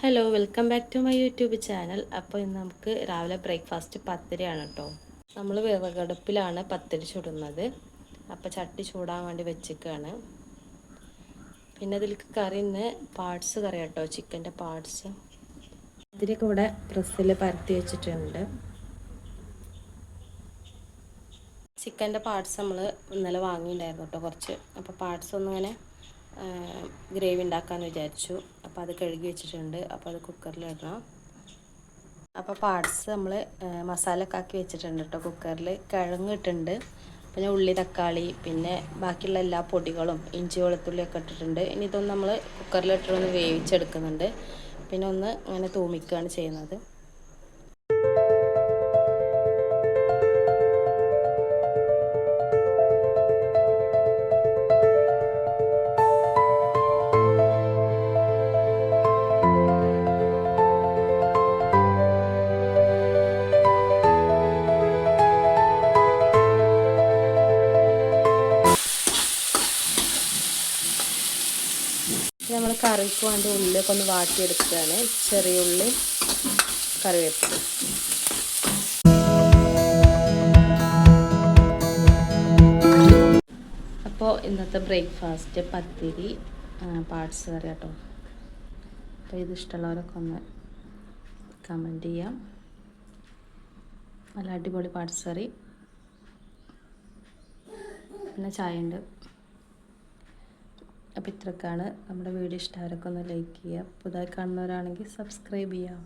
Hello welcome back to my YouTube channel അപ്പോൾ ഇന്ന് നമുക്ക് രാവിലെ ബ്രേക്ക്ഫാസ്റ്റ് പത്തിരിയാണ് കേട്ടോ നമ്മൾ വിറകടുപ്പിലാണ് പത്തിരി ചുടുന്നത്. അപ്പോൾ ചട്ടി ചൂടാൻ വേണ്ടി വെച്ചിക്കാണ്. പിന്നെ ഇതിലേക്ക് കറി ഇന്ന് പാർട്സ് കറി കേട്ടോ ചിക്കന്റെ പാർട്സ് പത്തിരിയൊക്കെ ഇവിടെ പ്രസ്സിൽ പരത്തി വെച്ചിട്ടുണ്ട്. ചിക്കന്റെ പാർട്സ് നമ്മൾ ഇന്നലെ വാങ്ങിയിട്ടുണ്ടായിരുന്നു കേട്ടോ കുറച്ച്. അപ്പോൾ പാർട്സ് ഒന്നും ഇങ്ങനെ ഗ്രേവി ഉണ്ടാക്കാമെന്ന് വിചാരിച്ചു. അപ്പോൾ അത് കഴുകി വെച്ചിട്ടുണ്ട്. അപ്പോൾ അത് കുക്കറിൽ ഇടണം. അപ്പോൾ പാർട്സ് നമ്മൾ മസാലയൊക്കെ ആക്കി വെച്ചിട്ടുണ്ട് കേട്ടോ കുക്കറിൽ കിഴങ്ങ് ഇട്ടിട്ടുണ്ട്. പിന്നെ ഉള്ളി തക്കാളി പിന്നെ ബാക്കിയുള്ള എല്ലാ പൊടികളും ഇഞ്ചി വെളുത്തുള്ളിയൊക്കെ ഇട്ടിട്ടുണ്ട്. ഇനി ഇതൊന്ന് നമ്മൾ കുക്കറിലിട്ടൊന്ന് വേവിച്ചെടുക്കുന്നുണ്ട്. പിന്നെ ഒന്ന് അങ്ങനെ തൂമിക്കുകയാണ് ചെയ്യുന്നത്. നമ്മൾ കറിക്ക് വേണ്ടി ഉള്ളിലൊക്കെ ഒന്ന് വാട്ടിയെടുക്കുകയാണ്. ചെറിയ ഉള്ളി കറിവേപ്പില. അപ്പോൾ ഇന്നത്തെ ബ്രേക്ക്ഫാസ്റ്റ് പത്തിരി പാർട്സ് കറി കേട്ടോ. അപ്പോൾ ഇത് ഇഷ്ടമുള്ളവരൊക്കെ ഒന്ന് കമന്റ് ചെയ്യാം. നല്ല അടിപൊളി പാർട്സ് കറി. പിന്നെ ചായ ഉണ്ട്. അപ്പോൾ ഇത്രക്കാണ് നമ്മുടെ വീഡിയോ ഇഷ്ടമാരൊക്കെ ഒന്ന് ലൈക്ക് ചെയ്യുക. പുതുതായി കാണുന്നവരാണെങ്കിൽ സബ്സ്ക്രൈബ് ചെയ്യുക.